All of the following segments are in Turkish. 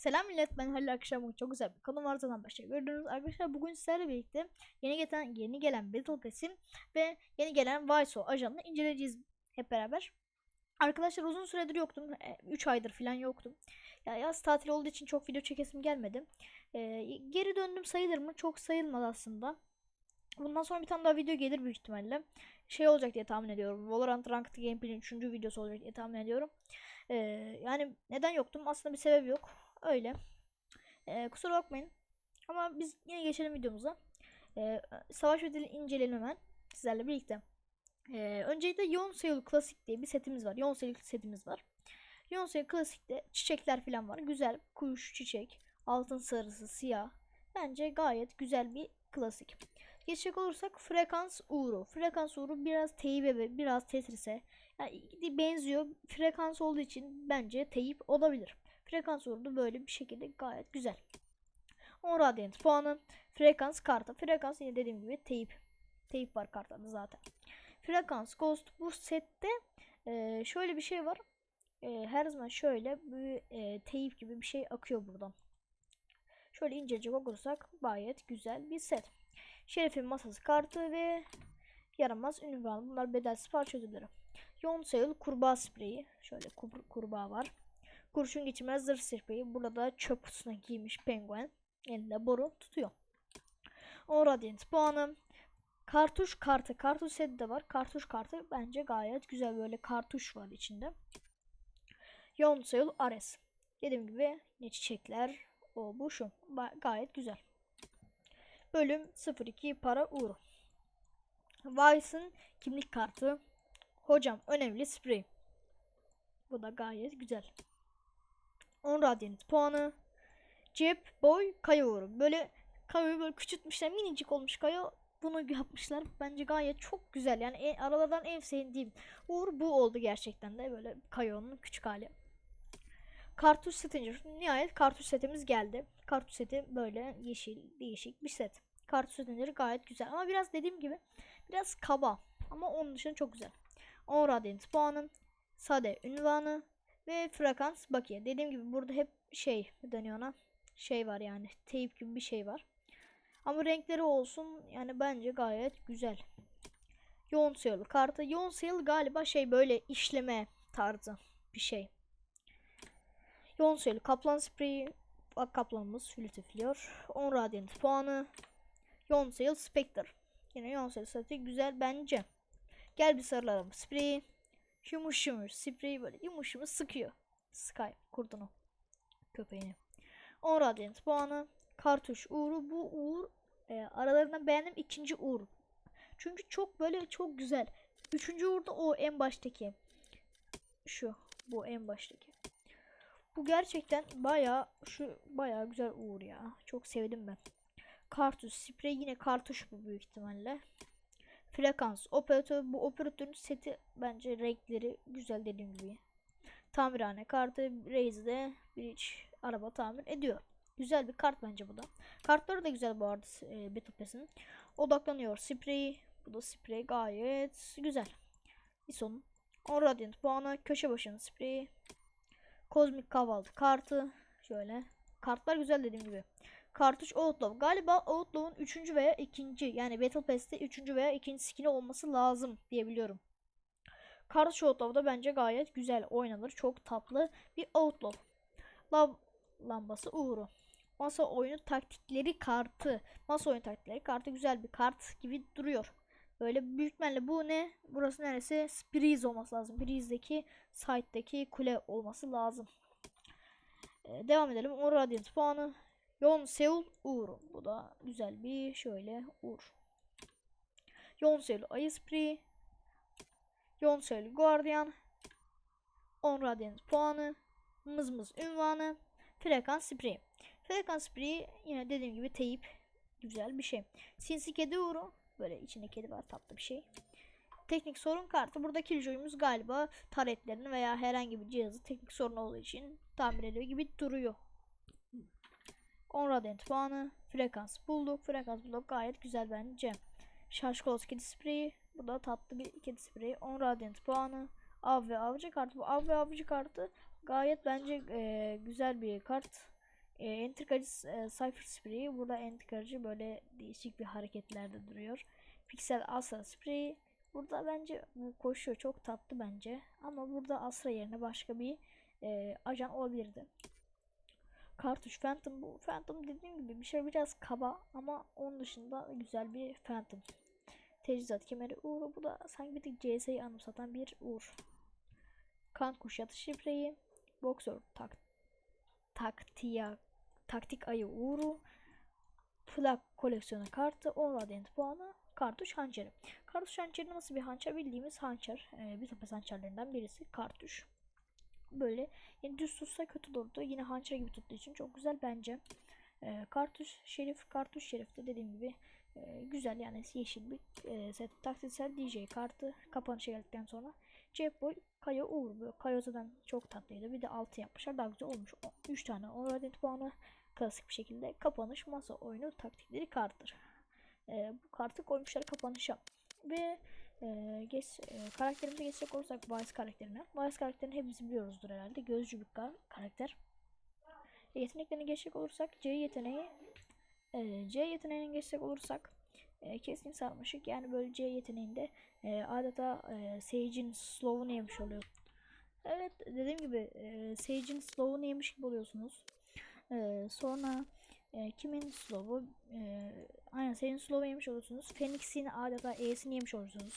Selam millet ben Halil Akşam bugün çok güzel bir konu var zaten başta gördünüz arkadaşlar bugün sizlerle birlikte yeni gelen yeni gelen Battle Pass'in ve yeni gelen Viso ajanını inceleyeceğiz hep beraber. Arkadaşlar uzun süredir yoktum 3 aydır falan yoktum. Ya yaz tatili olduğu için çok video çekesim gelmedi. Ee, geri döndüm sayılır mı? Çok sayılmaz aslında. Bundan sonra bir tane daha video gelir büyük ihtimalle. Şey olacak diye tahmin ediyorum. Valorant Ranked Gameplay'in 3. videosu olacak diye tahmin ediyorum. Ee, yani neden yoktum? Aslında bir sebebi yok. Öyle. Ee, kusura bakmayın. Ama biz yine geçelim videomuza. Ee, savaş dil inceleyelim hemen sizlerle birlikte. Ee, öncelikle Yoğun Sayılı Klasik diye bir setimiz var. Yoğun Sayılı setimiz var. Yoğun Sayılı Klasik'te çiçekler falan var. Güzel kuş, çiçek, altın sarısı, siyah. Bence gayet güzel bir klasik. Geçecek olursak frekans uğru. Frekans uğru biraz teybe biraz tetris'e yani benziyor. Frekans olduğu için bence teyip olabilir. Frekans uğru böyle bir şekilde gayet güzel. 10 radyant puanı. Frekans kartı. Frekans yine dediğim gibi teyip. Teyip var kartta zaten. Frekans ghost bu sette e, şöyle bir şey var. E, her zaman şöyle bir e, teyip gibi bir şey akıyor buradan. Şöyle incelecek olursak gayet güzel bir set. Şerefin masası kartı ve yaramaz ünvan. Bunlar bedel sipariş ödülleri. Yoğun sayılı kurbağa spreyi. Şöyle kur kurbağa var. Kurşun geçirmez zırh spreyi. Burada çöp kutusuna giymiş penguen. Elinde boru tutuyor. 10 radyant puanı. Kartuş kartı. Kartuş seti de var. Kartuş kartı bence gayet güzel. Böyle kartuş var içinde. Yoğun sayılı Ares. Dediğim gibi ne çiçekler. O bu şu. Gayet güzel. Bölüm 02 para uğru. Vice'ın kimlik kartı. Hocam önemli sprey. Bu da gayet güzel. 10 radyant puanı. Cep boy kaya uğru. Böyle kayayı böyle küçültmüşler. Minicik olmuş kaya. Bunu yapmışlar. Bence gayet çok güzel. Yani en, aralardan en sevdiğim uğur bu oldu gerçekten de. Böyle kayonun küçük hali. Kartuş setince nihayet kartuş setimiz geldi. Kartuş seti böyle yeşil değişik bir set. Kartuş setleri gayet güzel ama biraz dediğim gibi biraz kaba ama onun dışında çok güzel. 10 radyant puanı, sade ünvanı ve frekans bakiye. Dediğim gibi burada hep şey deniyor ona şey var yani teyip gibi bir şey var. Ama renkleri olsun yani bence gayet güzel. Yoğun sayılı kartı. Yoğun sayılı galiba şey böyle işleme tarzı bir şey. Yoğun sayılı kaplan spreyi. Bak kaplanımız flütifliyor. 10 radyant puanı. Yoğun sayılı spectre. Yine yoğun sayılı spectre güzel bence. Gel bir sarılalım. Spreyi. Yumuş yumuş. Spreyi böyle yumuş yumuş sıkıyor. Sky kurdunu. Köpeğini. 10 radyant puanı. Kartuş uğru. Bu uğur e, aralarından beğendim ikinci uğur. Çünkü çok böyle çok güzel. Üçüncü uğur da o en baştaki. Şu. Bu en baştaki. Bu gerçekten baya şu baya güzel uğur ya. Çok sevdim ben. Kartuş sprey yine kartuş bu büyük ihtimalle. Frekans operatör bu operatörün seti bence renkleri güzel dediğim gibi. Tamirhane kartı Raze'de bir iç araba tamir ediyor. Güzel bir kart bence bu da. Kartları da güzel bu arada e, Battle Pass'in. Odaklanıyor sprey. Bu da sprey gayet güzel. Bir son 10 Radiant puanı. Köşe başının spreyi. Kozmik kahvaltı kartı. Şöyle. Kartlar güzel dediğim gibi. Kartuş Outlaw. Galiba Outlaw'un 3. veya 2. yani Battle Pass'te 3. veya 2. skin'i olması lazım diyebiliyorum. Kartuş Outlaw da bence gayet güzel oynanır. Çok tatlı bir Outlaw. Lav lambası uğru. Masa oyunu taktikleri kartı. Masa oyunu taktikleri kartı güzel bir kart gibi duruyor. Böyle büyük ihtimalle bu ne? Burası neresi? Breeze olması lazım. Breeze'deki site'deki kule olması lazım. Ee, devam edelim. 10 Radiant puanı. Yon Seul Uğur. Bu da güzel bir şöyle Uğur. Yon Seul Ayı Spree. Yon Seul Guardian. 10 Radiant puanı. Mızmız ünvanı. Frekans Spree. Frekans Spree yine dediğim gibi teyip güzel bir şey. Sinsi Kedi Uğur'u. Böyle içinde kedi var tatlı bir şey. Teknik sorun kartı. Burada Killjoy'umuz galiba taretlerini veya herhangi bir cihazı teknik sorun olduğu için tamir ediyor gibi duruyor. 10 Radiant puanı. Frekans bulduk. Frekans bulduk. Gayet güzel bence. Şaşkolos kedi spreyi. Bu da tatlı bir kedi spreyi. 10 Radiant puanı. Av ve avcı kartı. Bu av ve avcı kartı gayet bence e, güzel bir kart. E, entrikacı e, Cypher Spree. Burada entrikacı böyle değişik bir hareketlerde duruyor. Pixel Astra Spree. Burada bence koşuyor çok tatlı bence. Ama burada Astra yerine başka bir e, ajan olabilirdi. Kartuş Phantom bu Phantom dediğim gibi bir şey biraz kaba ama onun dışında güzel bir Phantom. Teçhizat kemeri Uğur bu da sanki bir tık CS'yi anımsatan bir Uğur. Kan kuşatı şifreyi. Boxer tak taktiya taktik ayı Uğur'u. Plak koleksiyonu kartı. 10 radyant puanı. Kartuş hançeri. Kartuş hançeri nasıl bir hançer? Bildiğimiz hançer. Ee, bir topes hançerlerinden birisi. Kartuş. Böyle yani düz tutsa kötü durdu. Yine hançer gibi tuttuğu için çok güzel bence. Ee, kartuş şerif. Kartuş şerif de dediğim gibi e, güzel yani yeşil bir e, set. Taktiksel DJ kartı kapanışa geldikten sonra Cepboy Kayo Uğur. Böyle Kayo zaten çok tatlıydı. Bir de 6 yapmışlar. Daha güzel olmuş. 3 tane 10 radyant puanı klasik bir şekilde kapanış masa oyunu taktikleri karttır. Ee, bu kartı koymuşlar kapanışa. Ve e, geç, e, karakterimize geçecek olursak Vice karakterine. Vice karakterini hepimiz biliyoruzdur herhalde. Gözcü bir ka- karakter. Yeteneklerine geçecek olursak C yeteneği e, C yeteneğine geçecek olursak e, keskin sarmaşık yani böyle C yeteneğinde e, adeta e, Sage'in slow'unu yemiş oluyor. Evet dediğim gibi e, Sage'in slow'unu yemiş gibi oluyorsunuz. E, sonra e, kimin slow'u e, aynen Sage'in slow'u yemiş oluyorsunuz. Phoenix'in adeta E'sini yemiş oluyorsunuz.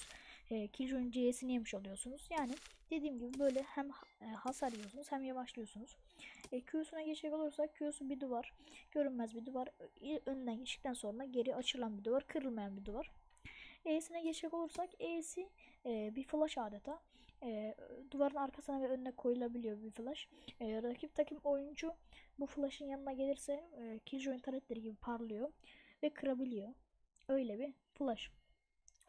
E, Killjoy'un C'sini yemiş oluyorsunuz. Yani dediğim gibi böyle hem e, hasar yiyorsunuz hem yavaşlıyorsunuz. E, Q'suna geçecek olursak Q'su bir duvar. Görünmez bir duvar. İ- Önünden geçtikten sonra geri açılan bir duvar. Kırılmayan bir duvar. E'sine geçecek olursak E'si e, bir flash adeta. E, duvarın arkasına ve önüne koyulabiliyor bir flash. E, rakip takım oyuncu bu flash'ın yanına gelirse e, Killjoy'un taretleri gibi parlıyor ve kırabiliyor. Öyle bir flash.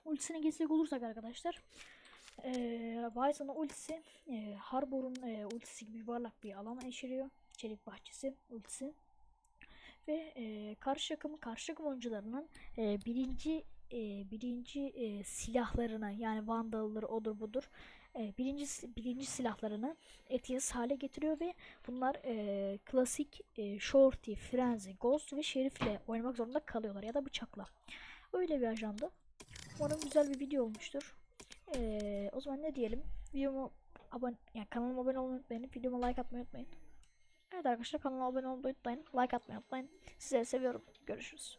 Ultisine geçecek olursak arkadaşlar ee, Bison'un ultisi e, Harbor'un e, ultisi gibi yuvarlak bir alana eşiriyor. Çelik bahçesi ultisi. Ve e, karşı takım karşı takım oyuncularının e, birinci e, birinci e, silahlarını yani vandalları odur budur e, birinci birinci silahlarını etkisiz hale getiriyor ve bunlar e, klasik e, Shorty, Frenzy, Ghost ve Şerif'le oynamak zorunda kalıyorlar ya da bıçakla. Öyle bir ajandı. Umarım güzel bir video olmuştur. Ee, o zaman ne diyelim? Videomu abone, yani kanalıma abone olmayı unutmayın. Videoma like atmayı unutmayın. Evet arkadaşlar kanalıma abone olmayı unutmayın. Like atmayı unutmayın. Sizleri seviyorum. Görüşürüz.